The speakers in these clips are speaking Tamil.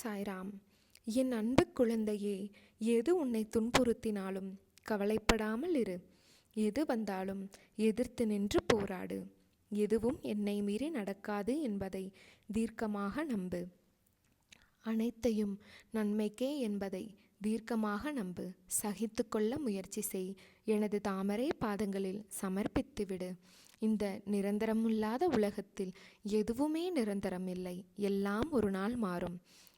சாய்ராம் என் அன்பு குழந்தையே எது உன்னை துன்புறுத்தினாலும் கவலைப்படாமல் இரு. எது வந்தாலும் எதிர்த்து நின்று போராடு. எதுவும் என்னை மீறி நடக்காது என்பதை தீர்க்கமாக நம்பு. அனைத்தையும் நன்மைக்கே என்பதை தீர்க்கமாக நம்பு. சகித்து கொள்ள முயற்சி செய். எனது தாமரை பாதங்களில் சமர்ப்பித்துவிடு இந்த நிரந்தரமில்லாத உலகத்தில் எதுவுமே நிரந்தரமில்லை. எல்லாம் ஒரு நாள் மாறும்.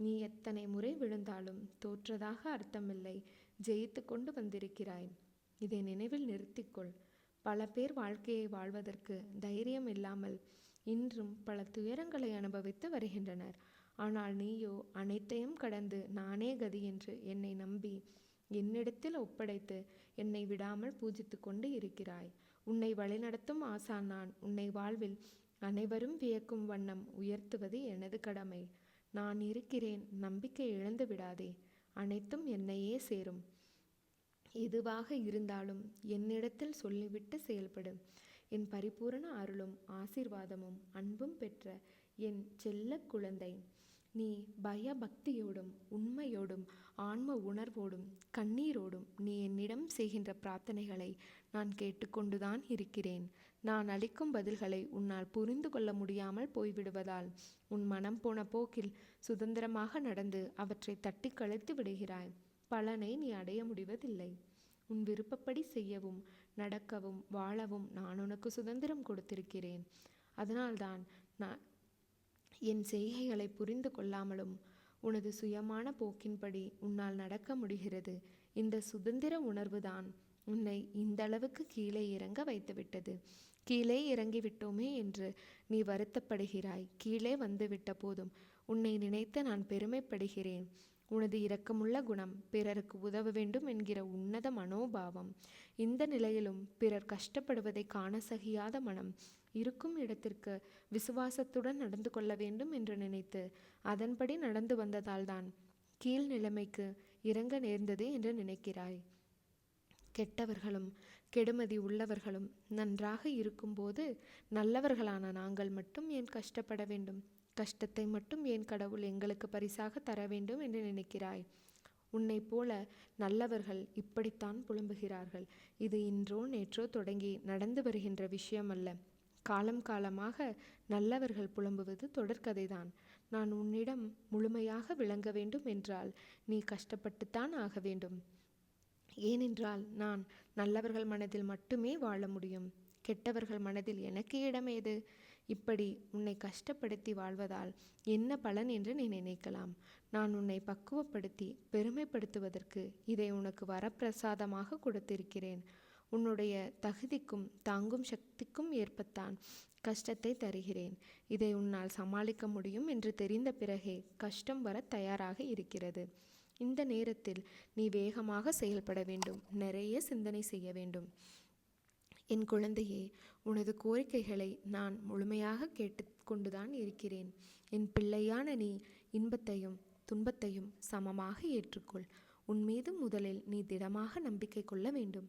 நீ எத்தனை முறை விழுந்தாலும் தோற்றதாக அர்த்தமில்லை. ஜெயித்து கொண்டு வந்திருக்கிறாய். இதை நினைவில் நிறுத்திக்கொள். பல பேர் வாழ்க்கையை வாழ்வதற்கு தைரியம் இல்லாமல் இன்றும் பல துயரங்களை அனுபவித்து வருகின்றனர். ஆனால் நீயோ அனைத்தையும் கடந்து நானே கதி என்று என்னை நம்பி என்னிடத்தில் ஒப்படைத்து என்னை விடாமல் பூஜித்து கொண்டு இருக்கிறாய். உன்னை வழிநடத்தும் ஆசான் நான். உன்னை வாழ்வில் அனைவரும் வியக்கும் வண்ணம் உயர்த்துவது எனது கடமை. நான் இருக்கிறேன் நம்பிக்கை இழந்து விடாதே அனைத்தும் என்னையே சேரும். எதுவாக இருந்தாலும் என்னிடத்தில் சொல்லிவிட்டு செயல்படும் என் பரிபூரண அருளும் ஆசீர்வாதமும் அன்பும் பெற்ற என் செல்ல குழந்தை நீ பயபக்தியோடும் உண்மையோடும் ஆன்ம உணர்வோடும் கண்ணீரோடும் நீ என்னிடம் செய்கின்ற பிரார்த்தனைகளை நான் கேட்டுக்கொண்டுதான் இருக்கிறேன். நான் அளிக்கும் பதில்களை உன்னால் புரிந்து கொள்ள முடியாமல் போய்விடுவதால் உன் மனம் போன போக்கில் சுதந்திரமாக நடந்து அவற்றை தட்டி கழித்து விடுகிறாய். பலனை நீ அடைய முடிவதில்லை. உன் விருப்பப்படி செய்யவும் நடக்கவும் வாழவும் நான் உனக்கு சுதந்திரம் கொடுத்திருக்கிறேன். அதனால்தான் நான் என் செய்கைகளை புரிந்து கொள்ளாமலும் உனது சுயமான போக்கின்படி உன்னால் நடக்க முடிகிறது. இந்த சுதந்திர உணர்வுதான் உன்னை இந்த அளவுக்கு கீழே இறங்க வைத்துவிட்டது. கீழே இறங்கிவிட்டோமே என்று நீ வருத்தப்படுகிறாய். கீழே வந்துவிட்ட போதும். உன்னை நினைத்து நான் பெருமைப்படுகிறேன். உனது இரக்கமுள்ள குணம் பிறருக்கு உதவ வேண்டும் என்கிற உன்னத மனோபாவம். இந்த நிலையிலும் பிறர் கஷ்டப்படுவதை காண சகியாத மனம் இருக்கும் இடத்திற்கு விசுவாசத்துடன் நடந்து கொள்ள வேண்டும் என்று நினைத்து அதன்படி நடந்து வந்ததால்தான் கீழ் நிலைமைக்கு இறங்க நேர்ந்தது என்று நினைக்கிறாய். கெட்டவர்களும் கெடுமதி உள்ளவர்களும் நன்றாக இருக்கும்போது நல்லவர்களான நாங்கள் மட்டும் ஏன் கஷ்டப்பட வேண்டும்? கஷ்டத்தை மட்டும் ஏன் கடவுள் எங்களுக்கு பரிசாக தர வேண்டும் என்று நினைக்கிறாய்? உன்னை போல நல்லவர்கள் இப்படித்தான் புலம்புகிறார்கள். இது இன்றோ நேற்றோ தொடங்கி நடந்து வருகின்ற விஷயம் அல்ல காலம் காலமாக நல்லவர்கள் புலம்புவது தொடர்கதைதான். நான் உன்னிடம் முழுமையாக விளங்க வேண்டும் என்றால் நீ கஷ்டப்பட்டுத்தான் ஆக வேண்டும். ஏனென்றால் நான் நல்லவர்கள் மனதில் மட்டுமே வாழ முடியும். கெட்டவர்கள் மனதில் எனக்கு இடம் ஏது? இப்படி உன்னை கஷ்டப்படுத்தி வாழ்வதால் என்ன பலன் என்று நீ நினைக்கலாம். நான் உன்னை பக்குவப்படுத்தி பெருமைப்படுத்துவதற்கு இதை உனக்கு வரப்பிரசாதமாக கொடுத்திருக்கிறேன். உன்னுடைய தகுதிக்கும் தாங்கும் சக்திக்கும் ஏற்பத்தான் கஷ்டத்தை தருகிறேன். இதை உன்னால் சமாளிக்க முடியும் என்று தெரிந்த பிறகே கஷ்டம் வர தயாராக இருக்கிறது. இந்த நேரத்தில் நீ வேகமாக செயல்பட வேண்டும். நிறைய சிந்தனை செய்ய வேண்டும். என் குழந்தையே உனது கோரிக்கைகளை நான் முழுமையாக கேட்டுக்கொண்டுதான் இருக்கிறேன். என் பிள்ளையான நீ இன்பத்தையும் துன்பத்தையும் சமமாக ஏற்றுக்கொள். உன் மீது முதலில் நீ திடமாக நம்பிக்கை கொள்ள வேண்டும்.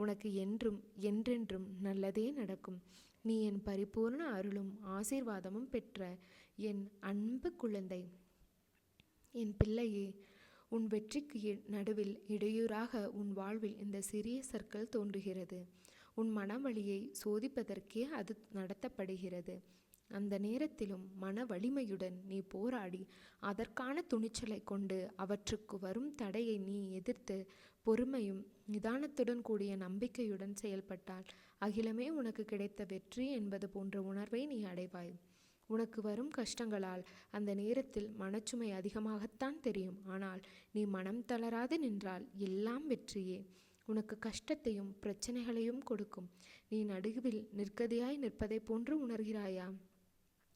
உனக்கு என்றும் என்றென்றும் நல்லதே நடக்கும். நீ என் பரிபூர்ண அருளும் ஆசீர்வாதமும் பெற்ற என் அன்பு குழந்தை. என் பிள்ளையே உன் வெற்றிக்கு இ- நடுவில் இடையூறாக உன் வாழ்வில் இந்த சிறிய சர்க்கிள் தோன்றுகிறது. உன் மனவழியை சோதிப்பதற்கே அது நடத்தப்படுகிறது. அந்த நேரத்திலும் மன வலிமையுடன் நீ போராடி அதற்கான துணிச்சலை கொண்டு அவற்றுக்கு வரும் தடையை நீ எதிர்த்து பொறுமையும் நிதானத்துடன் கூடிய நம்பிக்கையுடன் செயல்பட்டால் அகிலமே உனக்கு கிடைத்த வெற்றி என்பது போன்ற உணர்வை நீ அடைவாய். உனக்கு வரும் கஷ்டங்களால் அந்த நேரத்தில் மனச்சுமை அதிகமாகத்தான் தெரியும். ஆனால் நீ மனம் தளராது நின்றால் எல்லாம் வெற்றியே. உனக்கு கஷ்டத்தையும் பிரச்சனைகளையும் கொடுக்கும். நீ நடுவில் நிற்கதியாய் நிற்பதைப் போன்று உணர்கிறாயா?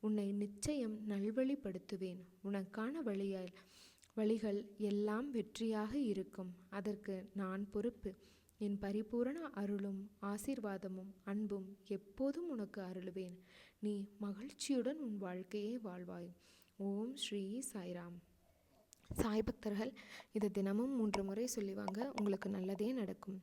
உன்னை நிச்சயம் நல்வழிப்படுத்துவேன். உனக்கான வழியால் வழிகள் எல்லாம் வெற்றியாக இருக்கும். அதற்கு நான் பொறுப்பு. என் பரிபூரண அருளும் ஆசீர்வாதமும் அன்பும் எப்போதும் உனக்கு அருளுவேன். நீ மகிழ்ச்சியுடன் உன் வாழ்க்கையை வாழ்வாய். ஓம் ஸ்ரீ சாய்ராம். சாய் பக்தர்கள் இதை தினமும் மூன்று முறை சொல்லிவாங்க. உங்களுக்கு நல்லதே நடக்கும்.